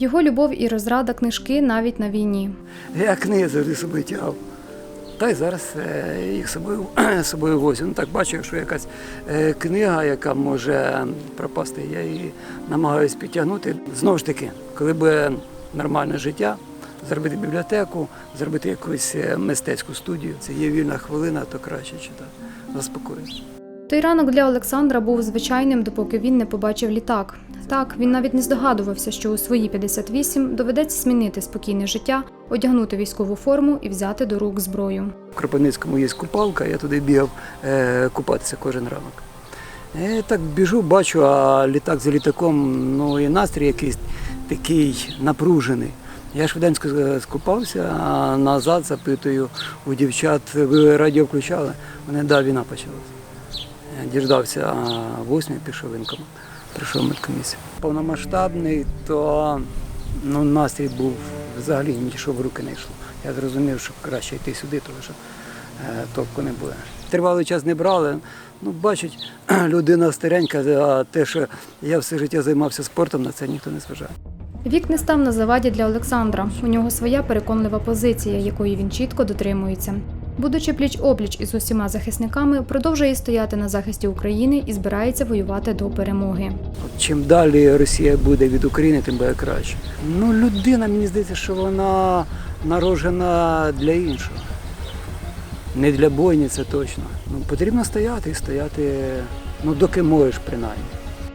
Його любов і розрада книжки навіть на війні. Я книги завжди з собою тягав. Та й зараз е, їх собою, собою возю. Ну так бачу, якщо якась е, книга, яка може пропасти, я її намагаюся підтягнути. Знову ж таки, коли буде нормальне життя, зробити бібліотеку, зробити якусь е, мистецьку студію. Це є вільна хвилина, то краще читати. Заспокоює. Той ранок для Олександра був звичайним, допоки він не побачив літак. Так, він навіть не здогадувався, що у свої 58 доведеться змінити спокійне життя, одягнути військову форму і взяти до рук зброю. В Кропивницькому є купалка, я туди бігав е, купатися кожен ранок. Е, так біжу, бачу, а літак за літаком, ну і настрій якийсь такий напружений. Я швиденько скупався, а назад запитую у дівчат, ви радіо включали? Вони да, війна почалася. Діждався восьмій, пішов воєнкомат, прийшов медкомісію. Повномасштабний, то ну, настрій був взагалі нічого в руки не йшло. Я зрозумів, що краще йти сюди, тому що е, толку не буде. Тривалий час не брали. Ну, бачить, людина старенька, а те, що я все життя займався спортом, на це ніхто не зважає. Вік не став на заваді для Олександра. У нього своя переконлива позиція, якої він чітко дотримується. Будучи пліч опліч із усіма захисниками, продовжує стояти на захисті України і збирається воювати до перемоги. Чим далі Росія буде від України, тим буде краще. Ну, людина, мені здається, що вона народжена для іншого. Не для бойні, це точно. Ну, потрібно стояти і стояти, ну, доки можеш, принаймні.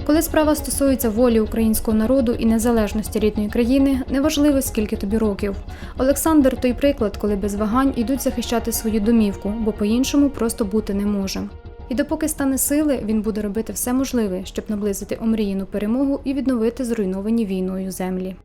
Коли справа стосується волі українського народу і незалежності рідної країни, неважливо скільки тобі років. Олександр той приклад, коли без вагань йдуть захищати свою домівку, бо по-іншому просто бути не може. І допоки стане сили, він буде робити все можливе, щоб наблизити омріяну перемогу і відновити зруйновані війною землі.